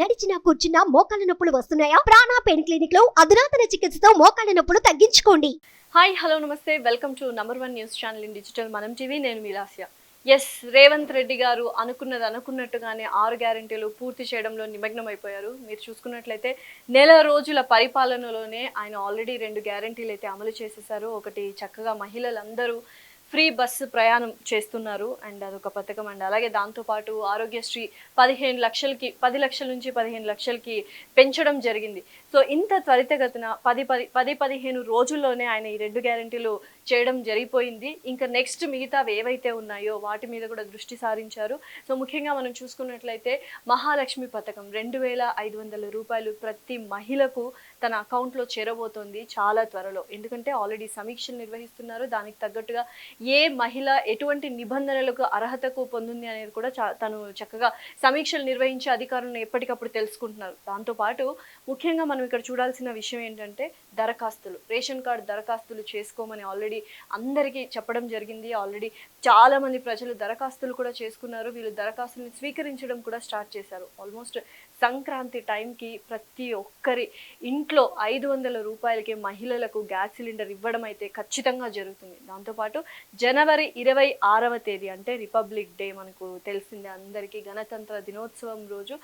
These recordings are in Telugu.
నడిచినా కూర్చున్నా మోకాళ్ళ నొప్పులు వస్తున్నాయా? ప్రాణా పెయిన్ క్లినిక్లో అధునాతన చికిత్సతో మోకాళ్ళ నొప్పులు తగ్గించుకోండి. హాయ్ హలో నమస్తే. Welcome to number one news channel in digital Manam TV. నేను మీలాస్య ఎస్ రేవంత్ రెడ్డి గారు అనుకున్నది అనుకున్నట్టుగానే ఆరు గ్యారెంటీలు పూర్తి చేయడంలో నిమగ్నం అయిపోయారు మీరు చూసుకున్నట్లయితే నెల రోజుల పరిపాలనలోనే ఆయన ఆల్రెడీ రెండు గ్యారెంటీలు అయితే అమలు చేసేసారు ఒకటి చక్కగా మహిళలందరూ ఫ్రీ బస్సు ప్రయాణం చేస్తున్నారు అండ్ అదొక పథకం అండ్ అలాగే దాంతోపాటు ఆరోగ్యశ్రీ పదిహేను లక్షలకి పది లక్షల నుంచి పదిహేను లక్షలకి పెంచడం జరిగింది. సో ఇంత త్వరితగతిన పది పది పది పదిహేను రోజుల్లోనే ఆయన ఈ రెండు గ్యారెంటీలు చేయడం జరిగిపోయింది. ఇంకా నెక్స్ట్ మిగతావి ఏవైతే ఉన్నాయో వాటి మీద కూడా దృష్టి సారించారు. సో ముఖ్యంగా మనం చూసుకున్నట్లయితే మహాలక్ష్మి పథకం రెండు వేల ఐదు వందల రూపాయలు ప్రతి మహిళకు తన అకౌంట్లో చేరబోతోంది చాలా త్వరలో. ఎందుకంటే ఆల్రెడీ సమీక్షలు నిర్వహిస్తున్నారు. దానికి తగ్గట్టుగా ఏ మహిళ ఎటువంటి నిబంధనలకు అర్హతకు పొందింది అనేది కూడా చా- తను చక్కగా సమీక్షలు నిర్వహించే అధికారులను ఎప్పటికప్పుడు తెలుసుకుంటున్నారు. దాంతోపాటు ముఖ్యంగా మనం ఇక్కడ చూడాల్సిన విషయం ఏంటంటే దరఖాస్తులు. రేషన్ కార్డు దరఖాస్తులు చేసుకోమని ఆల్రెడీ అందరికీ చెప్పడం జరిగింది. ఆల్రెడీ చాలా మంది ప్రజలు దరఖాస్తులు కూడా చేసుకున్నారు. వీళ్ళు దరఖాస్తుల్ని స్వీకరించడం కూడా స్టార్ట్ చేశారు. ఆల్మోస్ట్ సంక్రాంతి టైంకి ప్రతి ఒక్కరి ఇంట్లో ఐదు వందల రూపాయలకి మహిళలకు గ్యాస్ సిలిండర్ ఇవ్వడం అయితే ఖచ్చితంగా జరుగుతుంది. దాంతోపాటు జనవరి ఇరవై ఆరవ తేదీ అంటే రిపబ్లిక్ డే మనకు తెలిసిందే. అందరికీ గణతంత్ర దినోత్సవం రోజు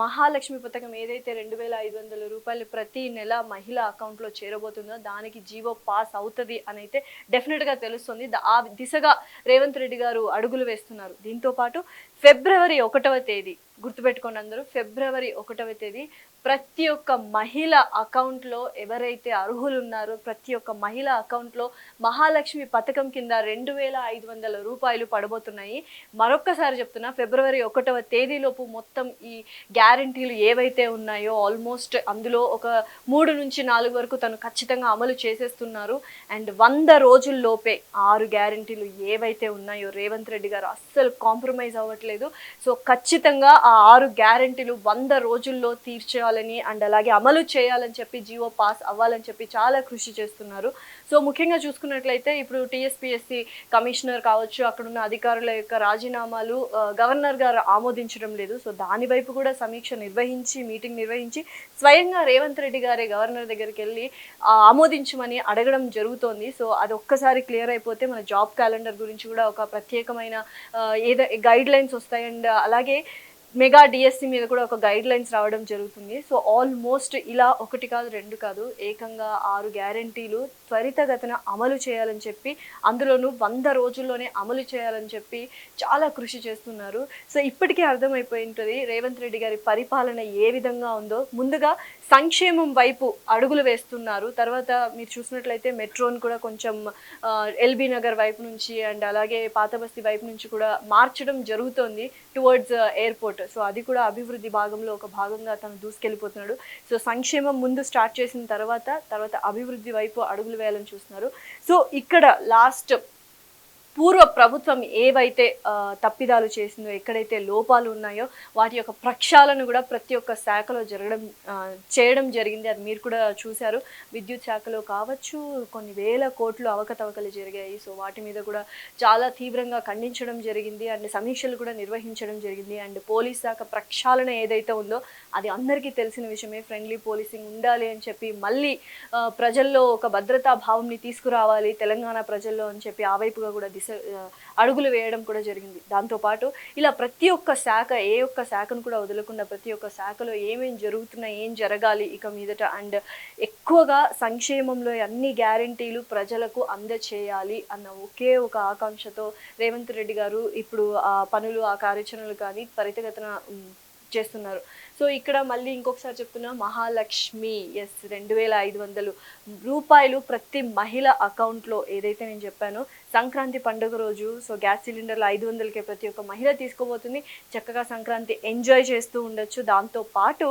మహాలక్ష్మి పథకం ఏదైతే రెండు వేల ఐదు వందల రూపాయలు ప్రతి నెల మహిళ అకౌంట్లో చేరబోతుందో దానికి జీవో పాస్ అవుతుంది అని అయితే డెఫినెట్గా తెలుస్తుంది. ఆ దిశగా రేవంత్ రెడ్డి గారు అడుగులు వేస్తున్నారు. దీంతో పాటు ఫిబ్రవరి ఒకటవ తేదీ గుర్తుపెట్టుకోండి అందరూ. ఫిబ్రవరి ఒకటవ తేదీ ప్రతి ఒక్క మహిళ అకౌంట్లో ఎవరైతే అర్హులు ఉన్నారో ప్రతి ఒక్క మహిళ అకౌంట్లో మహాలక్ష్మి పథకం కింద రెండు వేల ఐదు వందల రూపాయలు పడబోతున్నాయి. మరొక్కసారి చెప్తున్నా ఫిబ్రవరి ఒకటవ తేదీలోపు మొత్తం ఈ గ్యారంటీలు ఏవైతే ఉన్నాయో ఆల్మోస్ట్ అందులో ఒక మూడు నుంచి నాలుగు వరకు తను ఖచ్చితంగా అమలు చేసేస్తున్నారు. అండ్ వంద రోజుల్లోపే ఆరు గ్యారంటీలు ఏవైతే ఉన్నాయో రేవంత్ రెడ్డి గారు అస్సలు కాంప్రమైజ్ అవ్వట్లేదు. సో ఖచ్చితంగా ఆ ఆరు గ్యారంటీలు వంద రోజుల్లో చేయాలని అండ్ అలాగే అమలు చేయాలని చెప్పి జియో పాస్ అవ్వాలని చెప్పి చాలా కృషి చేస్తున్నారు. సో ముఖ్యంగా చూసుకున్నట్లయితే ఇప్పుడు టీఎస్పీఎస్సీ కమిషనర్ కావచ్చు అక్కడున్న అధికారుల యొక్క రాజీనామాలు గవర్నర్ గారు ఆమోదించడం లేదు. సో దాని వైపు కూడా సమీక్ష నిర్వహించి మీటింగ్ నిర్వహించి స్వయంగా రేవంత్ రెడ్డి గారే గవర్నర్ దగ్గరికి వెళ్ళి ఆమోదించమని అడగడం జరుగుతోంది. సో అది ఒక్కసారి క్లియర్ అయిపోతే మన జాబ్ క్యాలెండర్ గురించి కూడా ఒక ప్రత్యేకమైన ఏదో గైడ్ లైన్స్ వస్తాయి. అండ్ అలాగే మెగా డిఎస్సి మీద కూడా ఒక గైడ్ లైన్స్ రావడం జరుగుతుంది. సో ఆల్మోస్ట్ ఇలా ఒకటి కాదు రెండు కాదు ఏకంగా ఆరు గ్యారంటీలు త్వరితగతిన అమలు చేయాలని చెప్పి అందులోనూ వంద రోజుల్లోనే అమలు చేయాలని చెప్పి చాలా కృషి చేస్తున్నారు. సో ఇప్పటికే అర్థమైపోయి ఉంటుంది రేవంత్ రెడ్డి గారి పరిపాలన ఏ విధంగా ఉందో. ముందుగా సంక్షేమం వైపు అడుగులు వేస్తున్నారు. తర్వాత మీరు చూసినట్లయితే మెట్రోను కూడా కొంచెం ఎల్బీ నగర్ వైపు నుంచి అండ్ అలాగే పాతబస్తీ వైపు నుంచి కూడా మార్చడం జరుగుతోంది టువర్డ్స్ ఎయిర్పోర్ట్ సో అది కూడా అభివృద్ధి భాగంలో ఒక భాగంగా తను దూసుకెళ్ళిపోతున్నాడు. సో సంక్షేమం ముందు స్టార్ట్ చేసిన తర్వాత తర్వాత అభివృద్ధి వైపు అడుగులు వేయాలని చూస్తున్నారు. సో ఇక్కడ లాస్ట్ పూర్వ ప్రభుత్వం ఏవైతే తప్పిదాలు చేసిందో ఎక్కడైతే లోపాలు ఉన్నాయో వాటి యొక్క ప్రక్షాళన కూడా ప్రతి ఒక్క శాఖలో జరగడం చేయడం జరిగింది. అది మీరు కూడా చూశారు. విద్యుత్ శాఖలో కావచ్చు కొన్ని వేల కోట్లు అవకతవకలు జరిగాయి. సో వాటి మీద కూడా చాలా తీవ్రంగా ఖండించడం జరిగింది. అండ్ సమీక్షలు కూడా నిర్వహించడం జరిగింది. అండ్ పోలీస్ శాఖ ప్రక్షాళన ఏదైతే ఉందో అది అందరికీ తెలిసిన విషయమే. ఫ్రెండ్లీ పోలీసింగ్ ఉండాలి అని చెప్పి మళ్ళీ ప్రజల్లో ఒక భద్రతా భావంని తీసుకురావాలి తెలంగాణ ప్రజల్లో అని చెప్పి ఆ వైపుగా కూడా దిశ అడుగులు వేయడం కూడా జరిగింది. దాంతోపాటు ఇలా ప్రతి ఒక్క శాఖ ఏ ఒక్క శాఖను కూడా వదలకుండా ప్రతి ఒక్క శాఖలో ఏమేం జరుగుతున్నాయి ఏం జరగాలి ఇక మీదట అండ్ ఎక్కువగా సంక్షేమంలో అన్ని గ్యారంటీలు ప్రజలకు అందచేయాలి అన్న ఒకే ఒక ఆకాంక్షతో రేవంత్ రెడ్డి గారు ఇప్పుడు ఆ పనులు ఆ కార్యాచరణలు కానీ త్వరితగతన చేస్తున్నారు. సో ఇక్కడ మళ్ళీ ఇంకొకసారి చెప్తున్నా మహాలక్ష్మి ఎస్ రెండు వేల ఐదు వందలు రూపాయలు ప్రతి మహిళ అకౌంట్లో ఏదైతే నేను చెప్పానో సంక్రాంతి పండుగ రోజు సో గ్యాస్ సిలిండర్లు ఐదు వందలకే ప్రతి ఒక్క మహిళ తీసుకోబోతుంది. చక్కగా సంక్రాంతి ఎంజాయ్ చేస్తూ ఉండొచ్చు. దాంతో పాటు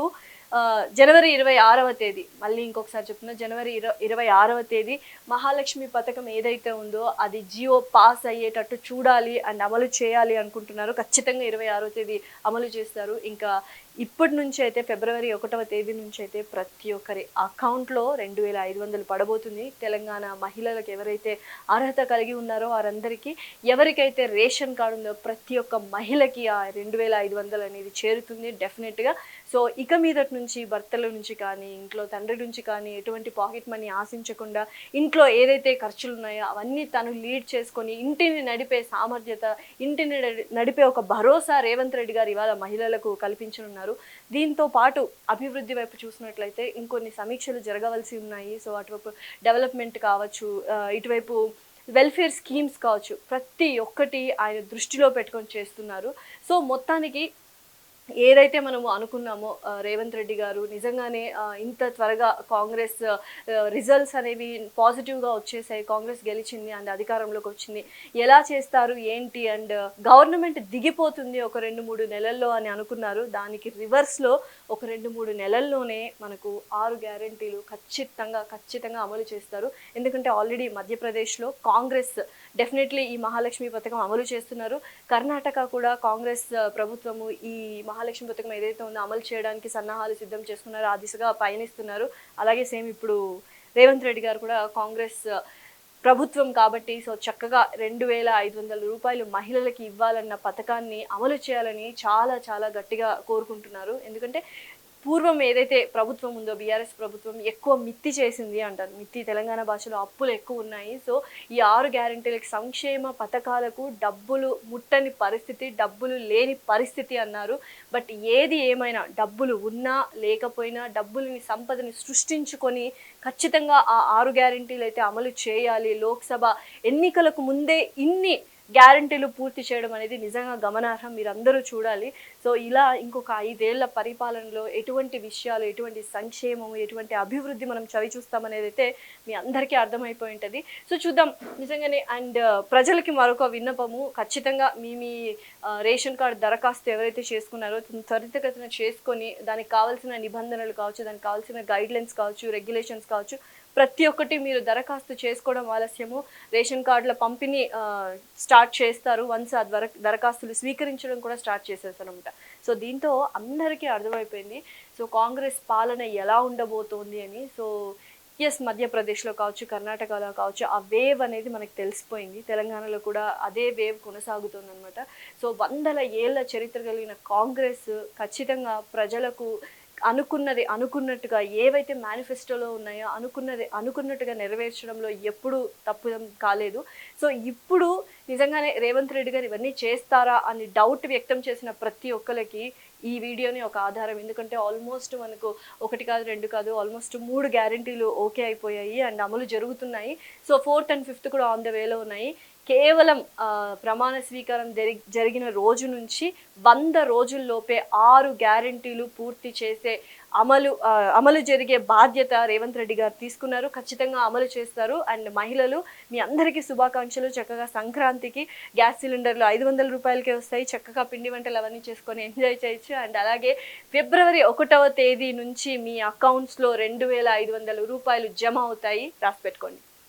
జనవరి ఇరవై ఆరవ తేదీ. మళ్ళీ ఇంకొకసారి చెప్తున్నా జనవరి ఇరవై ఇరవై ఆరవ తేదీ మహాలక్ష్మి పథకం ఏదైతే ఉందో అది జియో పాస్ అయ్యేటట్టు చూడాలి అండ్ అమలు చేయాలి అనుకుంటున్నారు. ఖచ్చితంగా ఇరవై ఆరో తేదీ అమలు చేస్తారు. ఇంకా ఇప్పటి నుంచి అయితే ఫిబ్రవరి ఒకటవ తేదీ నుంచి అయితే ప్రతి ఒక్కరి అకౌంట్లో రెండు వేల ఐదు వందలు పడబోతుంది. తెలంగాణ మహిళలకు ఎవరైతే అర్హత కలిగి ఉన్నారో వారందరికీ ఎవరికైతే రేషన్ కార్డు ఉందో ప్రతి ఒక్క మహిళకి ఆ రెండు వేల ఐదు వందలు అనేది చేరుతుంది డెఫినెట్గా. సో ఇక మీదటి నుంచి భర్తల నుంచి కానీ ఇంట్లో తండ్రి నుంచి కానీ ఎటువంటి పాకెట్ మనీ ఆశించకుండా ఇంట్లో ఏదైతే ఖర్చులు ఉన్నాయో అవన్నీ తను లీడ్ చేసుకొని ఇంటిని నడిపే సామర్థ్యత ఇంటిని నడిపే ఒక భరోసా రేవంత్ రెడ్డి గారు ఇవాళ మహిళలకు కల్పించనున్నారు. దీంతో పాటు అభివృద్ధి వైపు చూసినట్లయితే ఇంకొన్ని సమీక్షలు జరగవలసి ఉన్నాయి. సో అటువైపు డెవలప్మెంట్ కావచ్చు ఇటువైపు వెల్ఫేర్ స్కీమ్స్ కావచ్చు ప్రతి ఒక్కటి ఆయన దృష్టిలో పెట్టుకొని చేస్తున్నారు. సో మొత్తానికి ఏదైతే మనము అనుకున్నామో రేవంత్ రెడ్డి గారు నిజంగానే ఇంత త్వరగా కాంగ్రెస్ రిజల్ట్స్ అనేవి పాజిటివ్గా వచ్చేసాయి. కాంగ్రెస్ గెలిచింది అండ్ అధికారంలోకి వచ్చింది. ఎలా చేస్తారు ఏంటి అండ్ గవర్నమెంట్ దిగిపోతుంది ఒక రెండు మూడు నెలల్లో అని అనుకున్నారు. దానికి రివర్స్లో ఒక రెండు మూడు నెలల్లోనే మనకు ఆరు గ్యారంటీలు ఖచ్చితంగా ఖచ్చితంగా అమలు చేస్తారు. ఎందుకంటే ఆల్రెడీ మధ్యప్రదేశ్లో కాంగ్రెస్ డెఫినెట్లీ ఈ మహాలక్ష్మి పథకం అమలు చేస్తున్నారు. కర్ణాటక కూడా కాంగ్రెస్ ప్రభుత్వము ఈ మహాలక్ష్మి పథకం ఏదైతే ఉందో అమలు చేయడానికి సన్నాహాలు సిద్ధం చేసుకున్నారో ఆ దిశగా పయనిస్తున్నారు. అలాగే సేమ్ ఇప్పుడు రేవంత్ రెడ్డి గారు కూడా కాంగ్రెస్ ప్రభుత్వం కాబట్టి సో చక్కగా రెండు వేల ఐదు వందల రూపాయలు మహిళలకి ఇవ్వాలన్న పథకాన్ని అమలు చేయాలని చాలా చాలా గట్టిగా కోరుకుంటున్నారు. ఎందుకంటే పూర్వం ఏదైతే ప్రభుత్వం ఉందో బీఆర్ఎస్ ప్రభుత్వం ఎక్కువ మిత్తి చేసింది అంటారు. మిత్తి తెలంగాణ భాషలో అప్పులు ఎక్కువ ఉన్నాయి. సో ఈ ఆరు గ్యారంటీలకు సంక్షేమ పథకాలకు డబ్బులు ముట్టని పరిస్థితి డబ్బులు లేని పరిస్థితి అన్నారు. బట్ ఏది ఏమైనా డబ్బులు ఉన్నా లేకపోయినా డబ్బులని సంపదని సృష్టించుకొని ఖచ్చితంగా ఆ ఆరు గ్యారంటీలు అయితే అమలు చేయాలి. లోక్సభ ఎన్నికలకు ముందే ఇన్ని గ్యారంటీలు పూర్తి చేయడం అనేది నిజంగా గమనార్హం మీరందరూ చూడాలి. సో ఇలా ఇంకొక ఐదేళ్ళ పరిపాలనలో ఎటువంటి విషయాలు ఎటువంటి సంక్షేమం ఎటువంటి అభివృద్ధి మనం చవి చూస్తామనేది అయితే మీ అందరికీ అర్థమైపోయి ఉంటుంది. సో చూద్దాం. నిజంగానే అండ్ ప్రజలకి మరొక విన్నపము. ఖచ్చితంగా మీ మీ రేషన్ కార్డు దరఖాస్తు ఎవరైతే చేసుకున్నారో త్వరితగతిన చేసుకొని దానికి కావాల్సిన నిబంధనలు కావచ్చు దానికి కావాల్సిన గైడ్ లైన్స్ కావచ్చు రెగ్యులేషన్స్ కావచ్చు ప్రతి ఒక్కటి మీరు దరఖాస్తు చేసుకోవడం ఆలస్యము. రేషన్ కార్డుల పంపిణీ స్టార్ట్ చేస్తారు. వన్స్ ఆ దర దరఖాస్తులు స్వీకరించడం కూడా స్టార్ట్ చేసేస్తారనమాట సో దీంతో అందరికీ అర్థమైపోయింది. సో కాంగ్రెస్ పాలన ఎలా ఉండబోతోంది అని. సో ఎస్ మధ్యప్రదేశ్లో కావచ్చు కర్ణాటకలో కావచ్చు ఆ వేవ్ అనేది మనకు తెలిసిపోయింది. తెలంగాణలో కూడా అదే వేవ్ కొనసాగుతుంది అనమాట సో వందల ఏళ్ళ చరిత్ర కలిగిన కాంగ్రెస్ ఖచ్చితంగా ప్రజలకు అనుకున్నది అనుకున్నట్టుగా ఏవైతే మేనిఫెస్టోలో ఉన్నాయో అనుకున్నది అనుకున్నట్టుగా నెరవేర్చడంలో ఎప్పుడూ తప్పు కాలేదు. సో ఇప్పుడు నిజంగానే రేవంత్ రెడ్డి గారు ఇవన్నీ చేస్తారా అని డౌట్ వ్యక్తం చేసిన ప్రతి ఒక్కరికి ఈ వీడియోని ఒక ఆధారం. ఎందుకంటే ఆల్మోస్ట్ మనకు ఒకటి కాదు రెండు కాదు ఆల్మోస్ట్ మూడు గ్యారంటీలు ఓకే అయిపోయాయి అండ్ అమలు జరుగుతున్నాయి. సో ఫోర్త్ అండ్ ఫిఫ్త్ కూడా ఆన్ ద వేలో ఉన్నాయి. కేవలం ప్రమాణ స్వీకారం జరిగిన రోజు నుంచి వంద రోజుల్లోపే ఆరు గ్యారంటీలు పూర్తి చేసే అమలు అమలు జరిగే బాధ్యత రేవంత్ రెడ్డి గారు తీసుకున్నారు. ఖచ్చితంగా అమలు చేస్తారు. అండ్ మహిళలు మీ అందరికీ శుభాకాంక్షలు. చక్కగా సంక్రాంతికి గ్యాస్ సిలిండర్లు ఐదు వందల రూపాయలకే వస్తాయి. చక్కగా పిండి వంటలు అవన్నీ చేసుకొని ఎంజాయ్ చేయొచ్చు. అండ్ అలాగే ఫిబ్రవరి ఒకటవ తేదీ నుంచి మీ అకౌంట్స్లో రెండు వేల ఐదు వందల రూపాయలు జమ అవుతాయి. రాసి పెట్టుకోండి.